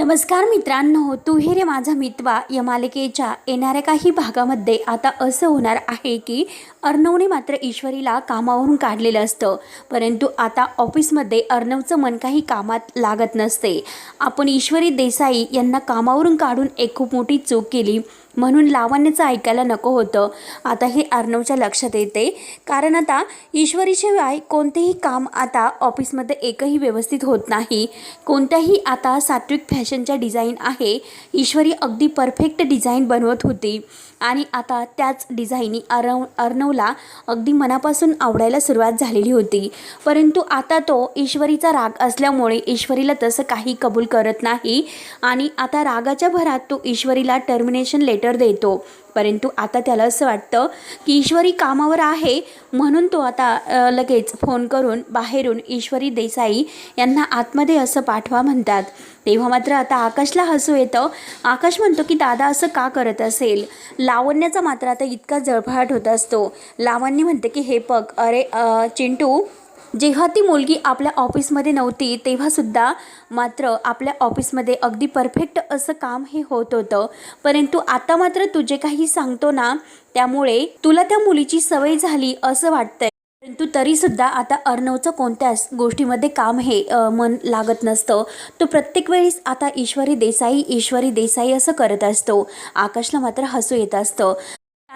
नमस्कार मित्रांनो तू हे रे माझा मितवा या मालिकेच्या येणाऱ्या काही भागामध्ये. आता असं होणार आहे की अर्णवने मात्र ईश्वरीला कामावरून काढलेलं असतं. परंतु आता ऑफिसमध्ये अर्णवचं मन काही कामात लागत नसते. आपण ईश्वरी देसाई यांना कामावरून काढून एक खूप मोठी चूक केली. म्हणून लावण्याचं ऐकायला नको होतं. आता हे अर्णवच्या लक्षात येते. कारण आता ईश्वरीशिवाय कोणतेही काम आता ऑफिसमध्ये एकही व्यवस्थित होत नाही. कोणत्याही आता सात्विक फॅशनच्या डिझाईन आहे. ईश्वरी अगदी परफेक्ट डिझाईन बनवत होती. आणि आता त्याच डिझाईनी अर्णव अर्णवला अगदी मनापासून आवडायला सुरुवात झालेली होती. परंतु आता तो ईश्वरीचा राग असल्यामुळे ईश्वरीला तसं काही कबूल करत नाही. आणि आता रागाच्या भरात तो ईश्वरीला टर्मिनेशन लेटर देतो. परंतु आता त्याला असं वाटतं की ईश्वरी कामावर आहे म्हणून तो आता लगेच फोन करून बाहेरून ईश्वरी देसाई यांना आतमध्ये असं पाठवा म्हणतात. तेव्हा मात्र आता आकाशला हसू येतं. आकाश म्हणतो की दादा असं का करत असेल? लावण्याचा मात्र आता इतका जळफळाट होत असतो. लावण्य म्हणते की हे पग अरे चिंटू जेव्हा ती मुलगी आपल्या ऑफिसमध्ये नव्हती तेव्हासुद्धा मात्र आपल्या ऑफिसमध्ये अगदी परफेक्ट असं काम हे होत होतं. परंतु आता मात्र तू जे काही सांगतो ना त्यामुळे तुला त्या मुलीची सवय झाली असं वाटतंय. परंतु तरीसुद्धा आता अर्णवचं कोणत्याच गोष्टीमध्ये काम हे मन लागत नसतं. तो प्रत्येक वेळेस आता ईश्वरी देसाई ईश्वरी देसाई असं करत असतो. आकाशला मात्र हसू येत असतं.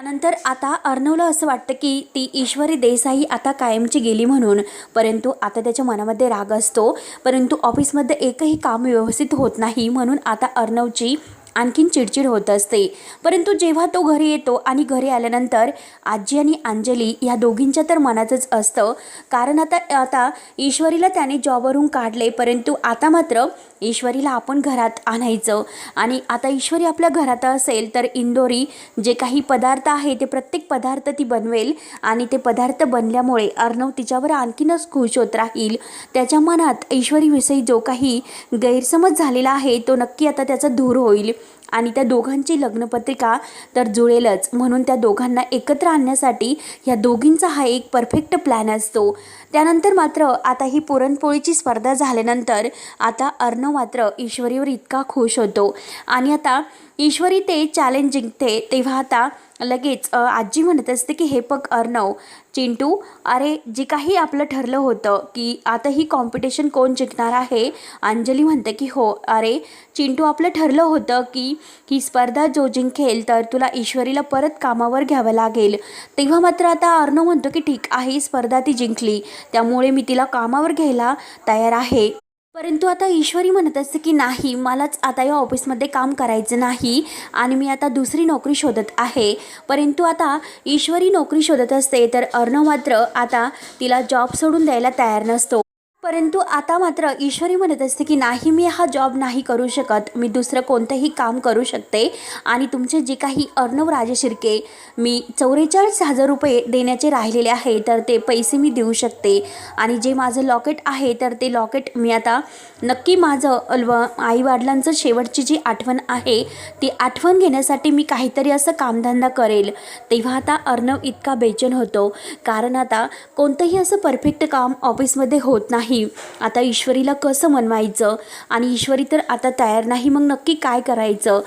त्यानंतर आता अर्णवला असं वाटतं की ती ईश्वरी देसाई आता कायमची गेली म्हणून. परंतु आता त्याच्या मनामध्ये राग असतो. परंतु ऑफिसमध्ये एकही काम व्यवस्थित होत नाही म्हणून आता अर्णवची आणखीन चिडचिड होत असते. परंतु जेव्हा तो घरी येतो आणि घरी आल्यानंतर आजी आणि अंजली या दोघींच्या तर मनातच असतं. कारण आता आता ईश्वरीला त्याने जॉबवरून काढले. परंतु आता मात्र ईश्वरीला आपण घरात आणायचं. आणि आता ईश्वरी आपल्या घरात असेल तर इंदोरी जे काही पदार्थ आहे ते प्रत्येक पदार्थ ती बनवेल. आणि ते पदार्थ बनल्यामुळे अर्णव तिच्यावर आणखीनच खुश होत राहील. त्याच्या मनात ईश्वरीविषयी जो काही गैरसमज झालेला आहे तो नक्की आता त्याचा दूर होईल. आणि त्या दोघांची लग्नपत्रिका तर जुळेलच. म्हणून त्या दोघांना एकत्र आणण्यासाठी ह्या दोघींचा हा एक परफेक्ट प्लॅन असतो. त्यानंतर मात्र आता ही पुरणपोळीची स्पर्धा झाल्यानंतर आता अर्णव मात्र ईश्वरीवर इतका खुश होतो. आणि आता ईश्वरी ते चॅलेंज जिंकते तेव्हा आता लगेच आजी म्हणत असते की हे पग अर्णव चिंटू अरे जे काही आपलं ठरलं होतं की आता ही कॉम्पिटिशन कोण जिंकणार आहे? अंजली म्हणते की हो अरे चिंटू आपलं ठरलं होतं की ही स्पर्धा जो जिंकेल तर तुला ईश्वरीला परत कामावर घ्यावं लागेल. तेव्हा मात्र आता अर्णव म्हणतो की ठीक आहे स्पर्धा ती जिंकली. त्यामुळे मी तिला कामावर घ्यायला तयार आहे. परंतु आता ईश्वरी म्हणत असते की नाही मलाच आता या ऑफिसमध्ये काम करायचं नाही आणि मी आता दुसरी नोकरी शोधत आहे. परंतु आता ईश्वरी नोकरी शोधत असते तर अर्णव मात्र आता तिला जॉब सोडून द्यायला तयार नसतो. परंतु आता मात्र ईश्वरी म्हणत असते की नाही मी हा जॉब नाही करू शकत. मी दुसरं कोणतंही काम करू शकते. आणि तुमचे जे काही अर्णव राजशिर्के मी चौवेचाळीस हजार रुपये देण्याचे राहिलेले आहे तर ते पैसे मी देऊ शकते. आणि जे माझं लॉकेट आहे तर ते लॉकेट मी आता नक्की माझं अल्व आईवडिलांचं शेवटची जी आठवण आहे ती आठवण घेण्यासाठी मी काहीतरी असं कामधंदा करेल. तेव्हा आता अर्णव इतका बेचन होतो. कारण आता कोणतंही असं परफेक्ट काम ऑफिसमध्ये होत नाही. आता ईश्वरीला कसं मनवायचं? आणि ईश्वरी तर आता तयार नाही मग नक्की काय करायचं?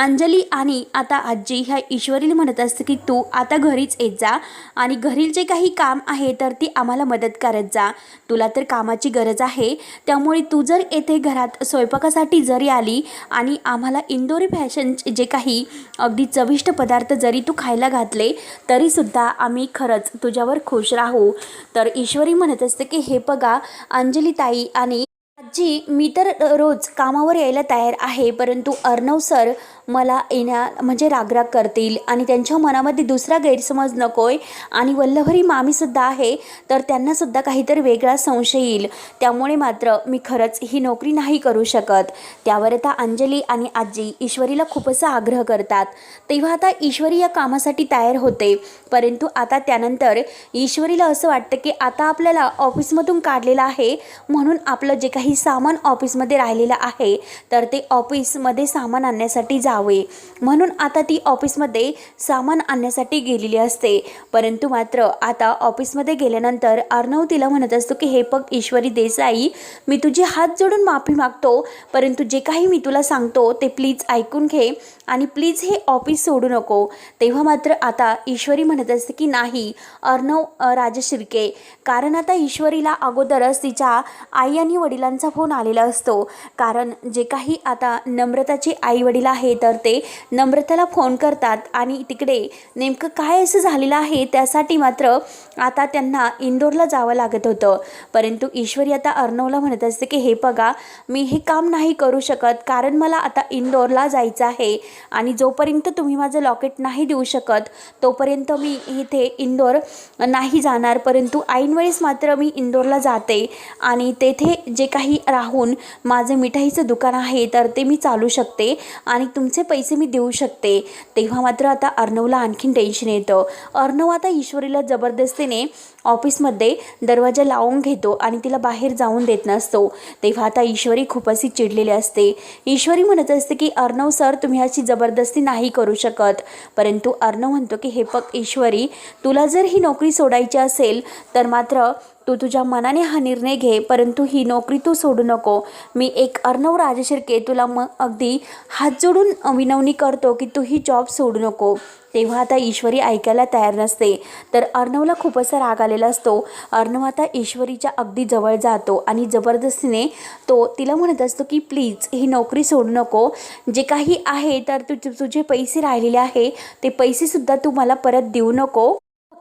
अंजली आणि आता आजी ह्या ईश्वरीला म्हणत असते की तू आता घरीच येत जा. आणि घरील जे काही काम आहे तर ती आम्हाला मदत करत जा. तुला तर कामाची गरज आहे. त्यामुळे तू जर येथे घरात स्वयंपाकासाठी जरी आली आणि आम्हाला इंदोरी फॅशन जे काही अगदी चविष्ट पदार्थ जरी तू खायला घातले तरीसुद्धा आम्ही खरंच तुझ्यावर खुश राहू. तर ईश्वरी म्हणत असते की हे बघा अंजली ताई आणि आजी मी तर रोज कामावर यायला तयार आहे. परंतु अर्णव सर मला येण्या म्हणजे रागराग करतील आणि त्यांच्या मनामध्ये दुसरा गैरसमज नकोय. आणि वल्लभरी मामीसुद्धा आहे तर त्यांनासुद्धा काहीतरी वेगळा संशय येईल. त्यामुळे मात्र मी खरंच ही नोकरी नाही करू शकत. त्यावर आता अंजली आणि आजी ईश्वरीला खूप असा आग्रह करतात. तेव्हा आता ईश्वरी या कामासाठी तयार होते. परंतु आता त्यानंतर ईश्वरीला असं वाटतं की आता आपल्याला ऑफिसमधून काढलेलं आहे. म्हणून आपलं जे काही सामान ऑफिसमध्ये राहिलेलं आहे तर ते ऑफिसमध्ये सामान आणण्यासाठी जा जावे म्हणून आता ती ऑफिसमध्ये सामान आणण्यासाठी गेलेली असते. परंतु मात्र आता ऑफिसमध्ये गेल्यानंतर अर्णव तिला म्हणत असतो की हे बघ ईश्वरी देसाई मी तुझे हात जोडून माफी मागतो. परंतु जे काही मी तुला सांगतो ते प्लीज ऐकून घे. आणि प्लीज हे ऑफिस सोडू नको. तेव्हा मात्र आता ईश्वरी म्हणत असते की नाही अर्णव राजशिर्के. कारण आता ईश्वरीला अगोदरच तिच्या आई आणि वडिलांचा फोन आलेला असतो. कारण जे काही आता नम्रताचे आई वडील आहे तर ते नम्रताला फोन करतात. आणि तिकडे नेमकं काय असं झालेलं आहे त्यासाठी मात्र आता त्यांना इंदोरला जावं लागत होतं. परंतु ईश्वरी आता अर्णवला म्हणत असते की हे बघा मी हे काम नाही करू शकत. कारण मला आता इंदोरला जायचं आहे. आणि जोपर्यंत तुम्ही माझं लॉकेट नाही देऊ शकत तोपर्यंत मी इथे इंदोर नाही जाणार. परंतु ऐनवेळेस मात्र मी इंदोरला जाते आणि तेथे जे काही राहून माझं मिठाईचं दुकान आहे तर ते मी चालू शकते आणि तुमचे पैसे मी देऊ शकते. तेव्हा मात्र आता अर्णवला आणखीन टेन्शन येतं. अर्णव आता ईश्वरीला जबरदस्तीने ऑफिसमध्ये दरवाजा लावून घेतो आणि तिला बाहेर जाऊन देत नसतो. तेव्हा आता ईश्वरी खूप अशी चिडलेली असते. ईश्वरी म्हणत असते की अर्णव सर तुम्ही अशी जबरदस्ती नाही करू शकत. परंतु अर्णव म्हणतो की हे पग ईश्वरी तुला जर ही नोकरी सोडायची असेल तर मात्र तू तुझ्या मनाने हा निर्णय घे परंतु ही नोकरी तू सोडू नको. मी एक अर्णव राजशिर्के तुला मग अगदी हात जोडून विनवणी करतो की तू ही जॉब सोडू नको. तेव्हा आता ईश्वरी ऐकायला तयार नसते. तर अर्णवला खूप असा राग आलेला असतो. अर्णव आता ईश्वरीच्या अगदी जवळ जातो आणि जबरदस्तीने तो तिला म्हणत असतो की प्लीज ही नोकरी सोडू नको. जे काही आहे तर तु तुझे पैसे राहिलेले आहे ते पैसेसुद्धा तू मला परत देऊ नको.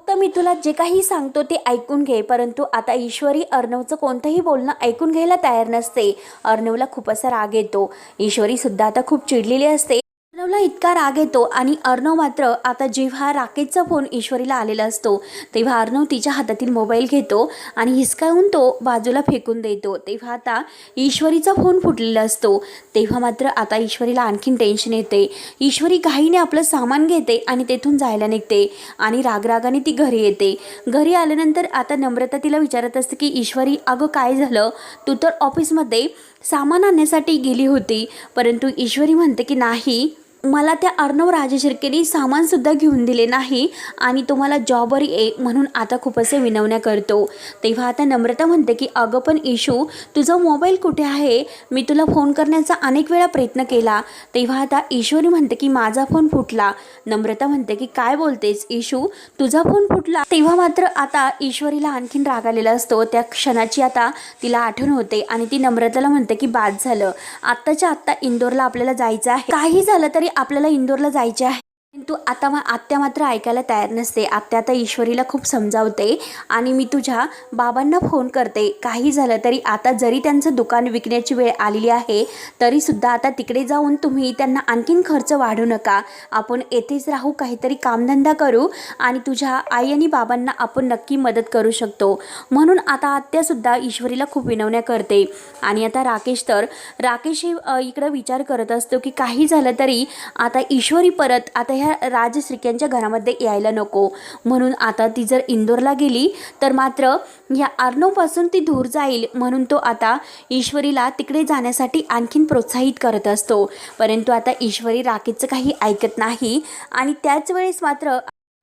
फक्त मी तुला जे काही सांगतो ते ऐकून घे परंतु आता ईश्वरी अर्णवचं कोणतंही बोलणं ऐकून घ्यायला तयार नसते. अर्णवला खूप असा राग येतो. ईश्वरी सुद्धा आता खूप चिडलेली असते. अर्णवला इतका राग येतो आणि अर्णव मात्र आता जेव्हा राकेशचा फोन ईश्वरीला आलेला असतो तेव्हा अर्णव तिच्या हातातील मोबाईल घेतो आणि हिसकावून तो बाजूला फेकून देतो. तेव्हा आता ईश्वरीचा फोन फुटलेला असतो. तेव्हा मात्र आता ईश्वरीला आणखीन टेन्शन येते. ईश्वरी घाईने आपलं सामान घेते आणि तेथून जायला निघते आणि रागरागाने ती घरी येते. घरी आल्यानंतर आता नम्रता तिला विचारत असते की ईश्वरी अगं काय झालं? तू तर ऑफिसमध्ये सामान आणण्यासाठी गेली होती. परंतु ईश्वरी म्हणते की नाही मला त्या अर्णव राजशिर्केने सामानसुद्धा घेऊन दिले नाही आणि तुम्हाला जॉबवर ये म्हणून आता खूप असे विनवण्या करतो. तेव्हा आता नम्रता म्हणते की अगं पण इशू तुझा मोबाईल कुठे आहे? मी तुला फोन करण्याचा अनेक वेळा प्रयत्न केला. तेव्हा आता ईश्वरी म्हणते की माझा फोन फुटला. नम्रता म्हणते की काय बोलतेस इशू तुझा फोन फुटला? तेव्हा मात्र आता ईश्वरीला आणखीन राग आलेला असतो. त्या क्षणाची आता तिला आठवण होते आणि ती नम्रताला म्हणते की बाद झालं. आत्ताच्या आत्ता इंदोरला आपल्याला जायचं आहे. काही झालं तरी आपल्याला इंदोरला जायचे आहे. परंतु आता मग आत्या मात्र ऐकायला तयार नसते. आत्या आता ईश्वरीला खूप समजावते आणि मी तुझ्या बाबांना फोन करते. काही झालं तरी आता जरी त्यांचं दुकान विकण्याची वेळ आलेली आहे तरीसुद्धा आता तिकडे जाऊन तुम्ही त्यांना आणखीन खर्च वाढू नका. आपण येथेच राहू काहीतरी कामधंदा करू आणि तुझ्या आई आणि बाबांना आपण नक्की मदत करू शकतो. म्हणून आता आत्यासुद्धा ईश्वरीला खूप विनवण्या करते. आणि आता राकेश तर राकेशही इकडं विचार करत असतो की काही झालं तरी आता ईश्वरी परत आता ह्या राजश्रीक्यांच्या घरामध्ये यायला नको. म्हणून आता ती जर इंदोरला गेली तर मात्र या अर्णवपासून ती दूर जाईल. म्हणून तो आता ईश्वरीला तिकडे जाण्यासाठी आणखीन प्रोत्साहित करत असतो. परंतु आता ईश्वरी राकेशचं काही ऐकत नाही आणि त्याच वेळेस मात्र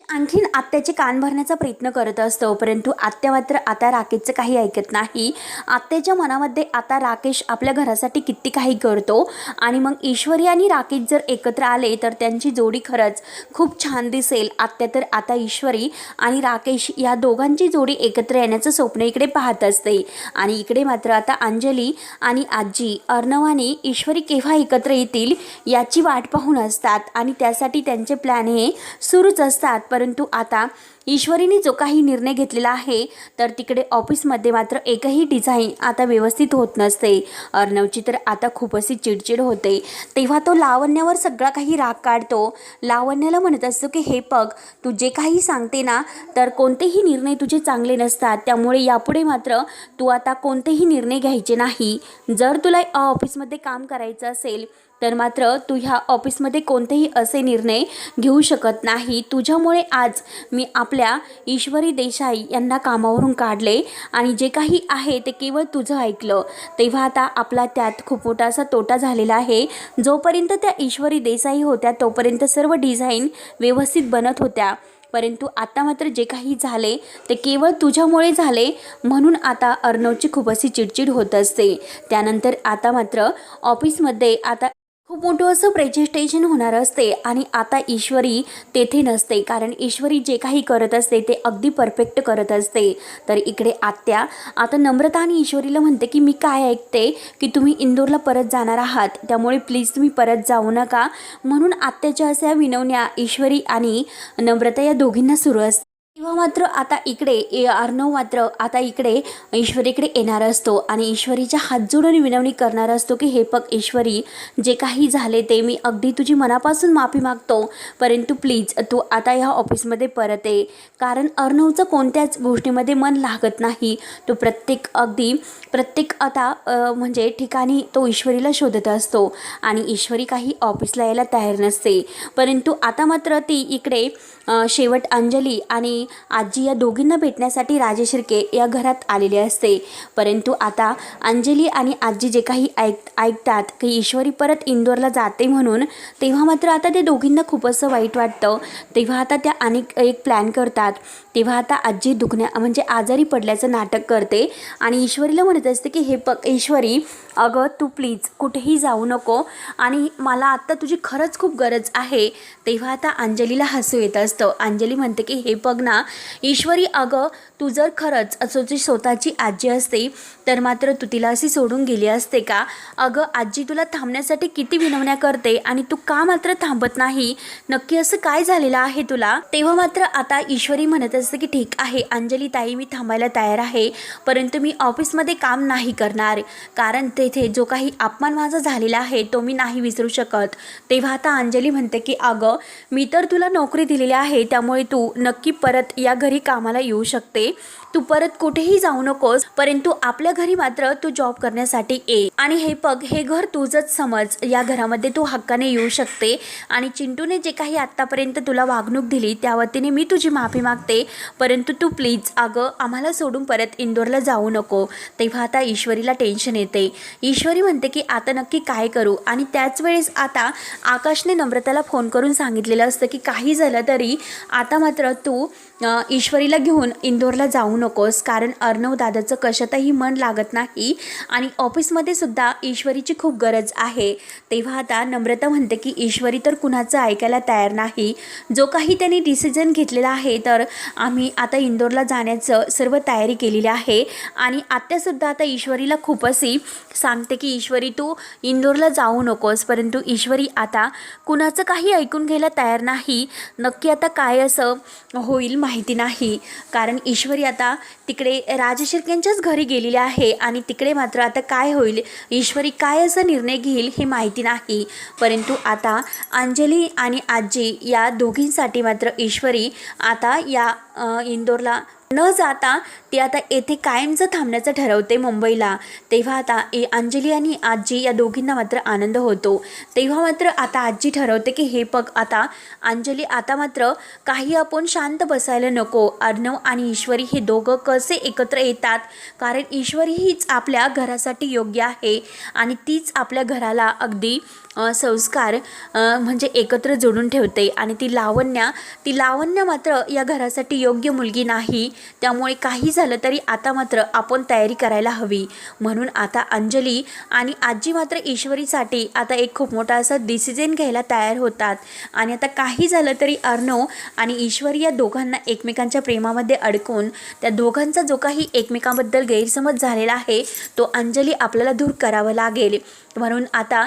आणखीन आत्याचे कान भरण्याचा प्रयत्न करत असतो परंतु आत्या मात्र आता राकेशचं काही ऐकत नाही. आत्याच्या मनामध्ये आता राकेश आपल्या घरासाठी किती काही करतो आणि मग ईश्वरी आणि राकेश जर एकत्र आले तर त्यांची जोडी खरंच खूप छान दिसेल. आत्या तर आता ईश्वरी आणि राकेश या दोघांची जोडी एकत्र येण्याचं स्वप्न इकडे पाहत असते. आणि इकडे मात्र आता अंजली आणि आजी अर्णवाने ईश्वरी केव्हा एकत्र येतील याची वाट पाहून असतात आणि त्यासाठी त्यांचे प्लॅन हे सुरूच असतात. परंतु आता ईश्वरीने जो काही निर्णय घेतलेला आहे तर तिकडे ऑफिसमध्ये मात्र एकही डिझाईन आता व्यवस्थित होत नसते. अर्णवची तर आता खूप अशी चिडचिड होते. तेव्हा तो लावण्यावर सगळा काही राग काढतो. लावण्याला म्हणत असतो की हे पग तू जे काही सांगते ना तर कोणतेही निर्णय तुझे चांगले नसतात. त्यामुळे यापुढे मात्र तू आता कोणतेही निर्णय घ्यायचे नाही. जर तुला ऑफिसमध्ये काम करायचं असेल तर मात्र तू ह्या ऑफिसमध्ये कोणतेही असे निर्णय घेऊ शकत नाही. तुझ्यामुळे आज मी आपल्या ईश्वरी देसाई यांना कामावरून काढले आणि जे काही आहे ते केवळ तुझं ऐकलं. तेव्हा आता आपला त्यात खूप मोठा असा तोटा झालेला आहे. जोपर्यंत त्या ईश्वरी देसाई होत्या तोपर्यंत सर्व डिझाईन व्यवस्थित बनत होत्या. परंतु आता मात्र जे काही झाले ते केवळ तुझ्यामुळे झाले म्हणून आता अर्णवची खूप अशी चिडचिड होत असते. त्यानंतर आता मात्र ऑफिसमध्ये आता खूप मोठं असं प्रेजेस्टेशन होणार असते आणि आता ईश्वरी तेथे नसते. कारण ईश्वरी जे काही करत असते ते अगदी परफेक्ट करत असते. तर इकडे आत्या आता नम्रता आणि ईश्वरीला म्हणते की मी काय ऐकते? की तुम्ही इंदोरला परत जाणार आहात. त्यामुळे प्लीज तुम्ही परत जाऊ नका. म्हणून आत्याच्या अशा विनवण्या ईश्वरी आणि नम्रता या दोघींना सुरू असते. तेव्हा मात्र आता इकडे ए अर्णव मात्र आता इकडे ईश्वरीकडे येणार असतो आणि ईश्वरीच्या हात जोडून विनवणी करणार असतो की हे पग ईश्वरी जे काही झाले ते मी अगदी तुझी मनापासून माफी मागतो परंतु प्लीज तू आता ह्या ऑफिसमध्ये परत ये. कारण अर्णवचं कोणत्याच गोष्टीमध्ये मन लागत नाही. तो प्रत्येक अगदी प्रत्येक आता म्हणजे ठिकाणी तो ईश्वरीला शोधत असतो आणि ईश्वरी काही ऑफिसला यायला तयार नसते. परंतु आता मात्र ती इकडे शेवट अंजली आणि आजी या दोघींना भेटण्यासाठी राजे शिर्के या घरात आलेले असते. परंतु आता अंजली आणि आजी जे काही ऐक ऐकतात की ईश्वरी परत इंदोरला जाते म्हणून तेव्हा मात्र आता ते दोघींना खूपच वाईट वाटतं. तेव्हा आता त्या अनेक एक प्लॅन करतात. तेव्हा आता आजी दुखण्या म्हणजे आजारी पडल्याचं नाटक करते आणि ईश्वरीला म्हणत असते की हे पक ईश्वरी अगं तू प्लीज कुठेही जाऊ नको. आणि मला आत्ता तुझी खरंच खूप गरज आहे. तेव्हा आता अंजलीला हसू येत असतं. अंजली म्हणते की हे बघ ना ईश्वरी अगं तू जर खरंच असं तुझी स्वतःची आजी असते तर मात्र तू तिला अशी सोडून गेली असते का? अगं आजी तुला थांबण्यासाठी किती विनवण्या करते आणि तू का मात्र थांबत नाही? नक्की असं काय झालेलं आहे तुला? तेव्हा मात्र आता ईश्वरी म्हणत असते की ठीक आहे अंजली ताई मी थांबायला तयार आहे. परंतु मी ऑफिसमध्ये काम नाही करणार. कारण ते तेथे जो काही अपमान माझा झालेला आहे तो मी नाही विसरू शकत. तेव्हा आता अंजली म्हणते की अगं मी तर तुला नोकरी दिलेली आहे त्यामुळे तू नक्की परत या घरी कामाला येऊ शकते. तू परत कुठेही जाऊ नकोस परंतु आपल्या घरी मात्र तू जॉब करण्यासाठी ये. आणि हे पग हे घर तुझंच समज. या घरामध्ये तू हक्काने येऊ शकते. आणि चिंटूने जे काही आत्तापर्यंत तुला वागणूक दिली त्या वतीने मी तुझी माफी मागते. परंतु तू प्लीज अगं आम्हाला सोडून परत इंदोरला जाऊ नको. तेव्हा आता ईश्वरीला टेन्शन येते. ईश्वरी म्हणते की आता नक्की काय करू? आणि त्याच वेळेस आता आकाशने नम्रताला फोन करून सांगितलेलं असतं की काही झालं तरी आता मात्र तू ईश्वरीला घेऊन इंदोरला जाऊ नकोस कारण अर्णव दादाचं कशातही मन लागत नाही आणि ऑफिसमध्ये सुद्धा ईश्वरीची खूप गरज आहे. तेव्हा आता नम्रता म्हणते की ईश्वरी तर कुणाचं ऐकायला तयार नाही. जो काही त्यांनी डिसिजन घेतलेला आहे तर आम्ही आता इंदोरला जाण्याचं सर्व तयारी केलेली आहे. आणि आत्यासुद्धा आता ईश्वरीला खूपचही सांगते की ईश्वरी तू इंदोरला जाऊ नकोस परंतु ईश्वरी आता कुणाचं काही ऐकून घ्यायला तयार नाही. नक्की आता काय असं होईल माहिती नाही. कारण ईश्वरी आता आता तिकडे राजशिर्केंच्याच घरी गेलेली आहे आणि तिकडे मात्र आता काय होईल? ईश्वरी काय असा निर्णय घेईल हे माहिती नाही. परंतु आता अंजली आणि आजी या दोघींसाठी मात्र ईश्वरी आता या इंदोरला न जाता ती आता येथे कायमचं थांबण्याचं ठरवते मुंबईला. तेव्हा आता ए अंजली आणि आजी या दोघींना मात्र आनंद होतो. तेव्हा मात्र आता आजी ठरवते की हे पग आता अंजली आता मात्र काही आपण शांत बसायला नको. अर्णव आणि ईश्वरी हे दोघं कसे एकत्र येतात? कारण ईश्वरी हीच आपल्या घरासाठी योग्य आहे आणि तीच आपल्या घराला अगदी संस्कार म्हणजे एकत्र जोडून ठेवते. आणि ती लावण्या ती लावण्य मात्र या घरासाठी योग्य मुलगी नाही. त्यामुळे काही झालं तरी आता मात्र आपण तयारी करायला हवी. म्हणून आता अंजली आणि आजी मात्र ईश्वरीसाठी आता एक खूप मोठा असा डिसिजन घ्यायला तयार होतात. आणि आता काही झालं तरी अर्णव आणि ईश्वरी या दोघांना एकमेकांच्या प्रेमामध्ये अडकून त्या दोघांचा जो काही एकमेकांबद्दल गैरसमज झालेला आहे तो अंजली आपल्याला दूर करावा लागेल. म्हणून आता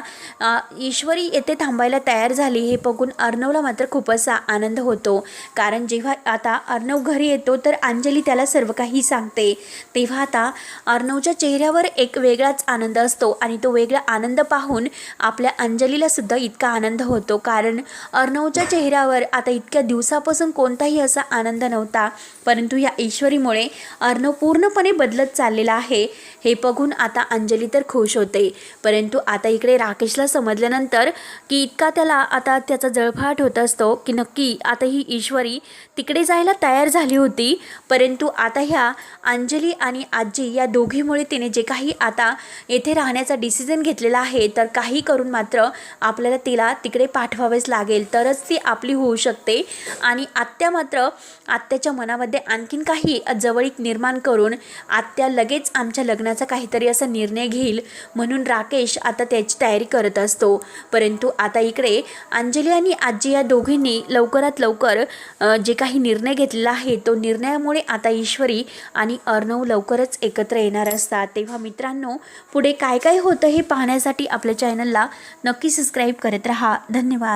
ईश्वरी येथे थांबायला तयार झाली हे बघून अर्णवला मात्र खूपच आनंद होतो. कारण जेव्हा आता अर्णव घरी येतो तर अंजली त्याला सर्व काही सांगते. तेव्हा आता अर्णवच्या चेहऱ्यावर एक वेगळाच आनंद असतो आणि तो वेगळा आनंद पाहून आपल्या अंजलीला सुद्धा इतका आनंद होतो. कारण अर्णवच्या चेहऱ्यावर आता इतक्या दिवसापासून कोणताही असा आनंद नव्हता. परंतु या ईश्वरीमुळे अर्णव पूर्णपणे बदलत चाललेला आहे. हे बघून आता अंजली तर खुश होते. परंतु आता इकडे राकेशला समजल्यानंतर की इतका त्याला आता त्याचा जळफाट होत असतो की नक्की आता ही ईश्वरी तिकडे जायला तयार झाली होती. परंतु आता ह्या अंजली आणि आजी या दोघीमुळे तिने जे काही आता येथे राहण्याचा डिसिजन घेतलेला आहे तर काही करून मात्र आपल्याला तिला तिकडे पाठवावेच लागेल. तरच ती आपली होऊ शकते. आणि आत्या मात्र आत्याच्या मनामध्ये आणखीन काही जवळीक निर्माण करून आत्या लगेच आमच्या लग्नाचा काहीतरी असा निर्णय घेईल म्हणून राकेश आता त्याची तयारी करत असतो. परंतु आता इकडे अंजली आणि आजी या दोघींनी लवकरात लवकर जे काही निर्णय घेतलेला आहे तो निर्णयामुळे आता ईश्वरी आणि अर्णव लवकरच एकत्र येणार असतात. तेव्हा मित्रांनो पुढे काय काय होतं हे पाहण्यासाठी आपल्या चॅनलला नक्की सबस्क्राईब करत राहा. धन्यवाद.